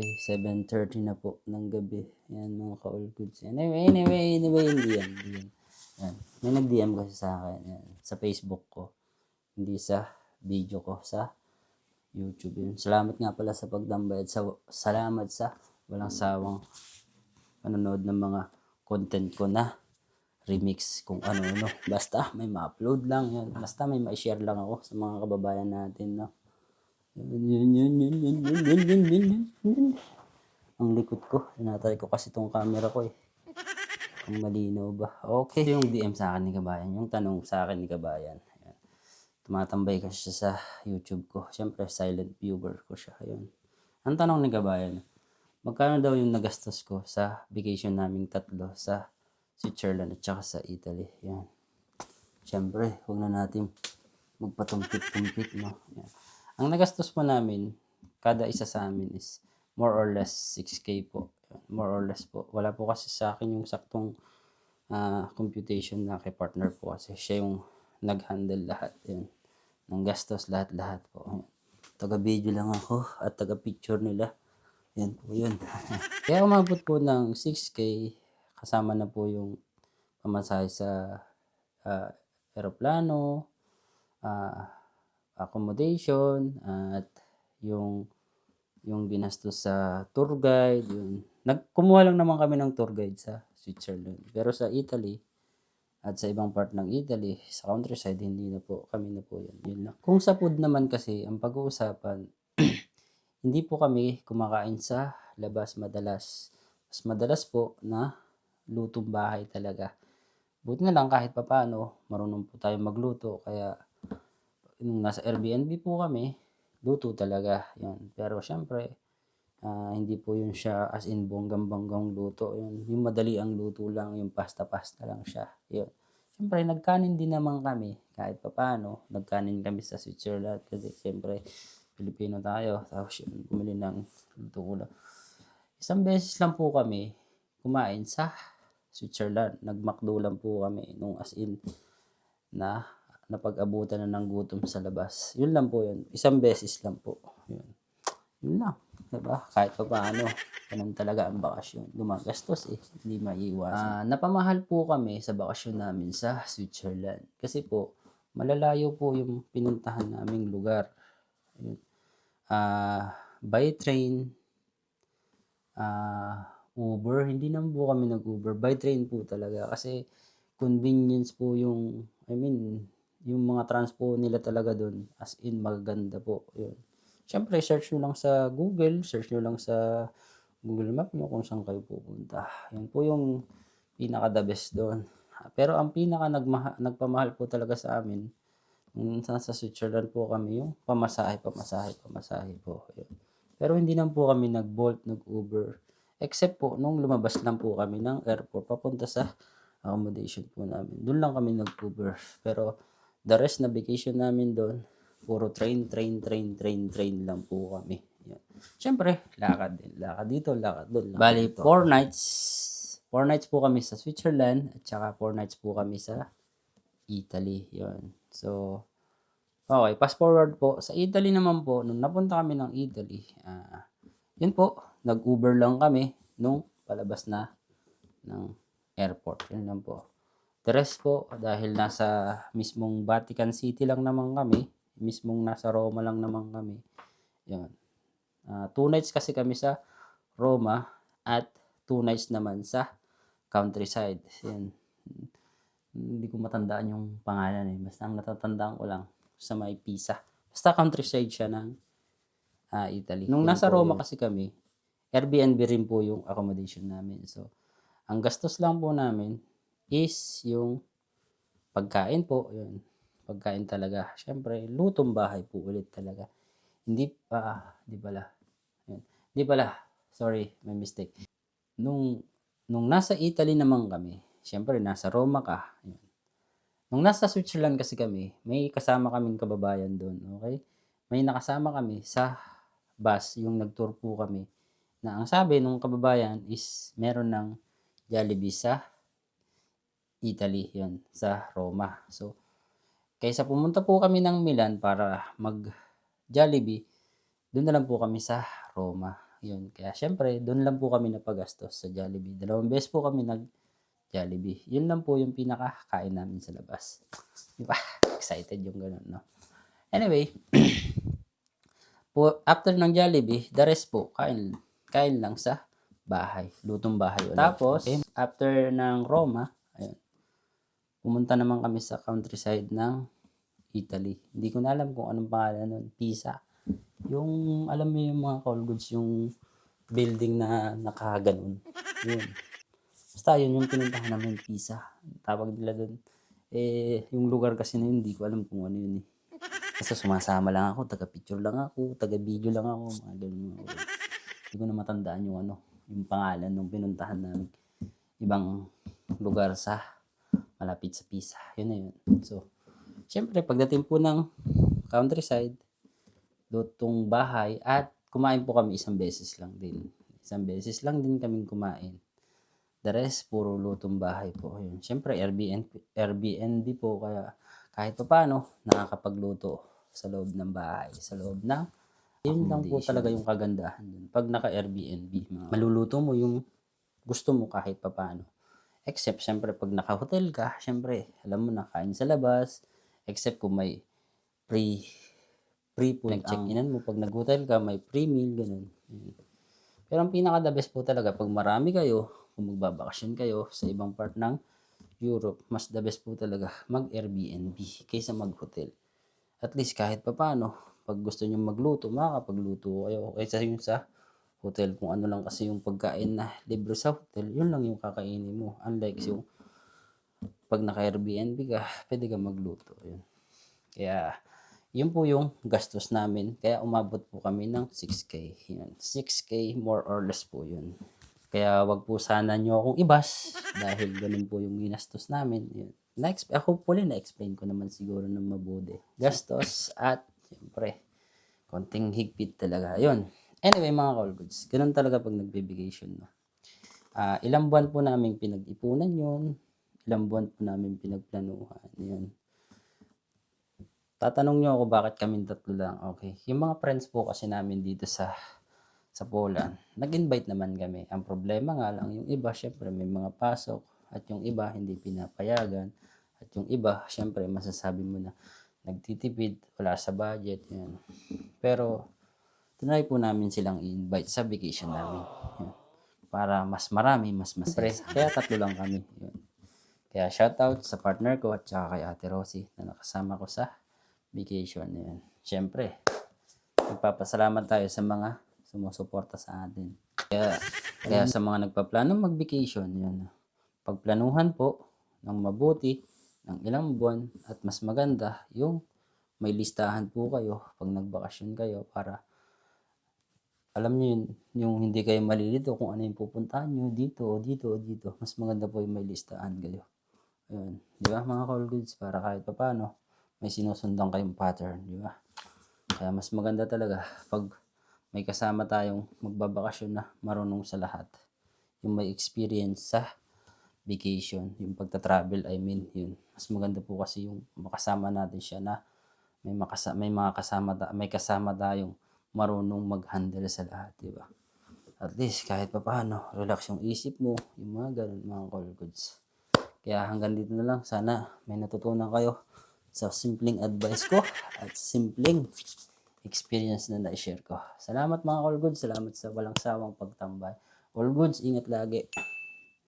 7.30 na po ng gabi. Yan mga ka-all goods. Anyway, anyway, anyway, hindi yan. Hindi yan. yan. May nag-DM kasi sa akin. Yan. Sa Facebook ko. Hindi sa video ko. Sa YouTube yun. Salamat nga pala sa pagdambay at sa, salamat sa walang sawang panonood ng mga content ko na remix kung ano-ano. Basta may ma-upload lang yan. Basta may ma-share lang ako sa mga kababayan natin. No? Yun, yun, yun, yun, yun, yun, yun, yun, yun, yun. Ang likod ko. Tinatay ko kasi tong camera ko eh. Kung malinaw ba. Okay. Yung DM sa akin ni Kabayan. Yung tanong sa akin ni Kabayan. Ayan. Tumatambay kasi siya sa YouTube ko. Siyempre, silent viewer ko siya. Ayun. Ang tanong ni Kabayan, magkano daw yung nagastos ko sa vacation naming tatlo sa Switzerland at saka sa Italy. Yan. Siyempre, huwag na natin magpatumpik-tumpik, no? Yan. Ang nagastos po namin, kada isa sa amin is more or less 6K po. More or less po. Wala po kasi sa akin yung saktong ah, computation na kay partner po kasi siya yung nag-handle lahat. Yan. Ng gastos, lahat-lahat po. Taga-video lang ako at taga-picture nila. Yan po yun. Kaya umabot po ng 6K kasama na po yung pamasahe sa ah, aeroplano, ah, accommodation, at yung yung binastos sa tour guide, yun. Nagkumuha lang naman kami ng tour guide sa Switzerland. Pero sa Italy, at sa ibang part ng Italy, sa countryside, hindi na po, kami na po yun. yun lang. Kung sa food naman kasi, ang pag-uusapan, hindi po kami kumakain sa labas madalas. Mas madalas po na lutong bahay talaga. Buti na lang kahit papano, marunong po tayo magluto. Kaya nung nasa Airbnb po kami, luto talaga. Yan. Pero syempre, ah, hindi po yun siya as in bonggang-bonggang luto. Yun. Yung madali ang luto lang, yung pasta-pasta lang siya. Yun. Siyempre, nagkanin din naman kami. Kahit papano, nagkanin kami sa Switzerland. Kasi siyempre, Pilipino tayo. Tapos yun, bumili ng luto ulam. Isang beses lang po kami kumain sa Switzerland. Nagmakdo lang po kami nung as in na napag-abutan na ng gutom sa labas. Yun lang po yun. Isang beses lang po. Yun. Yun lang. Diba? Kahit pa paano. Ganun talaga ang bakasyon. Gumagastos eh. Hindi maiiwasan. Ah, napamahal po kami sa bakasyon namin sa Switzerland. Kasi po, malalayo po yung pinuntahan naming lugar. Yun. Ah, by train, ah, Uber, hindi naman po kami nag-Uber. By train po talaga. Kasi convenience po yung, I mean, yung mga transpo nila talaga doon. As in, magaganda po. Yun. Siyempre, search nyo lang sa Google, search nyo lang sa Google Map nyo kung saan kayo pupunta. Yan po yung pinaka the best doon. Pero ang pinaka nagmaha, nagpamahal po talaga sa amin, nung nasa Switzerland po kami, yung pamasahe, pamasahe, pamasahe po. Yun. Pero hindi naman po kami nag-Bolt, nag-Uber. Except po, nung lumabas lang po kami ng airport, papunta sa accommodation po namin. Doon lang kami nag-Uber. Pero the rest na vacation namin doon, puro train, train, train, train, train lang po kami. Yan. Siyempre, lakad din. Lakad dito, lakad doon. Lakad Bali, dito. four nights. Four nights po kami sa Switzerland at saka four nights po kami sa Italy. Yun. So, okay. Fast forward po. Sa Italy naman po, nung napunta kami ng Italy, ah, yun po, nag-Uber lang kami nung palabas na ng airport. Yun lang po. The rest po, dahil nasa mismong Vatican City lang naman kami, mismong nasa Roma lang naman kami. Yun. Ah, two nights kasi kami sa Roma at two nights naman sa countryside. Yan. Hindi ko matandaan yung pangalan eh. Basta ang natatandaan ko lang sa may Pisa. Basta countryside siya ng ah, Italy. Nung nasa Roma kasi kami, Airbnb rin po yung accommodation namin. So, ang gastos lang po namin is yung pagkain po. Yun. Pagkain talaga. Siyempre, lutong bahay po ulit talaga. Hindi pa, ah, di pala. Yun. Di pala. Sorry, may mistake. Nung, nung nasa Italy naman kami, siyempre, nasa Roma ka. Yun. Nung nasa Switzerland kasi kami, may kasama kaming kababayan doon. Okay? May nakasama kami sa bus, yung nag-tour po kami na ang sabi nung kababayan is meron ng Jollibee sa Italy, yon sa Roma. So, kaysa pumunta po kami ng Milan para mag Jollibee, doon na lang po kami sa Roma. Yun. Kaya syempre, doon lang po kami napagastos sa Jollibee. Dalawang beses po kami nag Jollibee. Yun lang po yung pinakakain namin sa labas. Di ba? Excited yung ganun, no? Anyway, po, after ng Jollibee, the rest po, kain, kain lang sa bahay. Lutong bahay ulit. Tapos, okay, after ng Roma, pumunta naman kami sa countryside ng Italy. Hindi ko na alam kung anong pangalan nun. Pisa. Yung, alam mo yung mga call goods, yung building na nakaganon. Yun. Basta yun yung pinuntahan namin Pisa. Tawag nila doon. Eh, yung lugar kasi na yun, hindi ko alam kung ano yun eh. Basta sumasama lang ako, taga-picture lang ako, taga-video lang ako, mga ganun. Hindi ko na matandaan yung ano, yung pangalan nung pinuntahan namin. Ibang lugar sa malapit sa Pisa. Yun na yun. So, syempre, pagdating po ng countryside, lutong bahay, at kumain po kami isang beses lang din. Isang beses lang din kaming kumain. The rest, puro lutong bahay po. Yun. Siyempre, Airbnb, Airbnb po. Kaya kahit pa paano, nakakapagluto sa loob ng bahay. Sa loob ng yun lang po talaga yung kagandahan dun. Pag naka-Airbnb, maluluto mo yung gusto mo kahit pa paano. Except, syempre, pag naka-hotel ka, syempre, alam mo na, kain sa labas. Except kung may pre pre po nag-check-inan mo. Pag nag-hotel ka, may free meal, ganun. Pero ang pinaka-the best po talaga, pag marami kayo, kung magbabakasyon kayo sa ibang part ng Europe, mas the best po talaga mag-Airbnb kaysa mag-hotel. At least kahit pa paano, pag gusto nyo magluto, makakapagluto kayo. Kaysa yung sa hotel, kung ano lang kasi yung pagkain na libre sa hotel, yun lang yung kakainin mo. Unlike yung pag naka-Airbnb ka, pwede ka magluto. Yun. Kaya, yun po yung gastos namin. Kaya umabot po kami ng 6K. Yun. 6K more or less po yun. Kaya wag po sana nyo akong ibas dahil ganun po yung ginastos namin. Yun. Na-exp- ako po na-explain ko naman siguro ng mabuti. Gastos at siyempre, konting higpit talaga. Yun. Anyway, mga call goods, ganun talaga pag nagbe-vacation. No? Ah, ilang buwan po namin pinag-ipunan yun. Ilang buwan po namin pinagplanuhan. Yun. Tatanong nyo ako bakit kami tatlo lang. Okay. Yung mga friends po kasi namin dito sa sa Poland, nag-invite naman kami. Ang problema nga lang, yung iba, syempre, may mga pasok. At yung iba, hindi pinapayagan. At yung iba, syempre, masasabi mo na nagtitipid, wala sa budget. Yan. Pero, tinry po namin silang i-invite sa vacation namin. Yan. Para mas marami, mas masaya. Kaya tatlo lang kami. Yun. Kaya shoutout sa partner ko at saka kay Ate Rosie na nakasama ko sa vacation. Yan. Siyempre, nagpapasalamat tayo sa mga sumusuporta sa atin. Kaya, kaya sa mga nagpaplano mag-vacation, yun. Pagplanuhan po ng mabuti, ng ilang buwan, at mas maganda, yung may listahan po kayo pag nagbakasyon kayo para alam niyo yun, yung hindi kayo malilito kung ano yung pupuntahan nyo dito o dito o dito. Mas maganda po yung may listahan kayo. Ayun. Di ba mga call goods? Para kahit pa paano, may sinusundan kayong pattern. Di ba? Kaya mas maganda talaga pag may kasama tayong magbabakasyon na marunong sa lahat. Yung may experience sa vacation, yung pagta-travel, I mean, yun. Mas maganda po kasi yung makasama natin siya na may, makasa- may mga kasama, may kasama tayong marunong mag-handle sa lahat, di ba? At least, kahit pa paano, relax yung isip mo, yung mga ganun, mga call goods. Kaya hanggang dito na lang, sana may natutunan kayo sa simpleng advice ko at simpleng experience na na-share ko. Salamat mga all goods, salamat sa walang sawang pagtambay. All goods, ingat lagi.